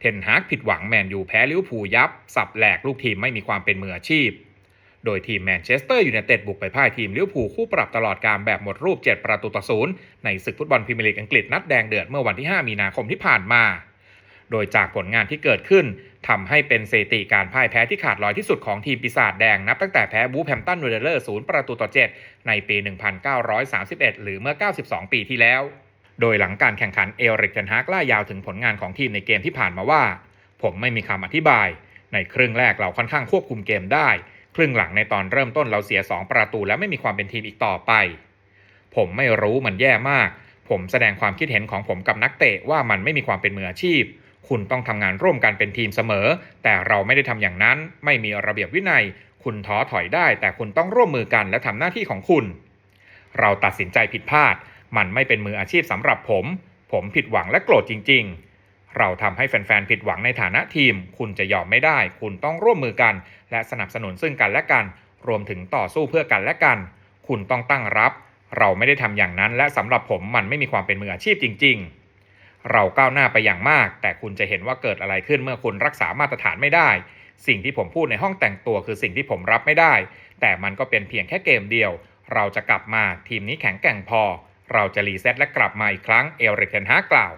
เทนฮากผิดหวังแมนยูแพ้ลิเวอร์พูลยับ สับแหลกลูกทีมไม่มีความเป็นมืออาชีพ โดยทีมแมนเชสเตอร์ยูไนเต็ดบุกไปพ่ายทีมลิเวอร์พูลคู่ปรับตลอดการแบบหมดรูป 7 ประตูต่อศูนย์ในศึกฟุตบอลพรีเมียร์ลีกอังกฤษนัดแดงเดือดเมื่อวันที่ 5 มีนาคมที่ผ่านมา โดยจากผลงานที่เกิดขึ้นทำให้เป็นสถิติการพ่ายแพ้ที่ขาดลอยที่สุดของทีมปีศาจแดงนับตั้งแต่แพ้บูแฮมตันเวเดอร์ศูนย์ประตูต่อ 7 ในปี 1931 หรือเมื่อ 92 ปีที่แล้ว โดยหลังการแข่งขันเอริกเทนฮากล่ายาวถึงผลงานของทีมในเกมที่ผ่านมาว่า ผมไม่มีคำอธิบาย ในครึ่งแรกเราค่อนข้างควบคุมเกมได้ ครึ่งหลังในตอนเริ่มต้นเราเสีย 2 ประตูและไม่มีความเป็นทีมอีกต่อไป ผมไม่รู้มันแย่มาก ผมแสดงความคิดเห็นของผมกับนักเตะว่ามันไม่มีความเป็นมืออาชีพ คุณต้องทำงานร่วมกันเป็นทีมเสมอ แต่เราไม่ได้ทำอย่างนั้น ไม่มีระเบียบวินัย คุณท้อถอยได้ แต่คุณต้องร่วมมือกันและทำหน้าที่ของคุณ เราตัดสินใจผิดพลาด มันไม่เป็นมืออาชีพสำหรับผม ผมผิดหวังและโกรธจริง ๆ เราทำให้แฟนๆผิดหวังในฐานะทีม คุณจะยอมไม่ได้ คุณต้องร่วมมือกัน และสนับสนุนซึ่งกันและกัน รวมถึงต่อสู้เพื่อกันและกัน คุณต้องตั้งรับ เราไม่ได้ทำอย่างนั้น และสำหรับผมมันไม่มีความเป็นมืออาชีพจริง ๆ เราก้าวหน้าไปอย่างมาก แต่คุณจะเห็นว่าเกิดอะไรขึ้นเมื่อคุณรักษามาตรฐานไม่ได้ สิ่งที่ผมพูดในห้องแต่งตัวคือสิ่งที่ผมรับไม่ได้ แต่มันก็เป็นเพียงแค่เกมเดียว เราจะกลับมาทีมนี้แข็งแกร่งพอ เราจะรีเซ็ตและกลับมาอีกครั้งเอริกเทนฮากล่าว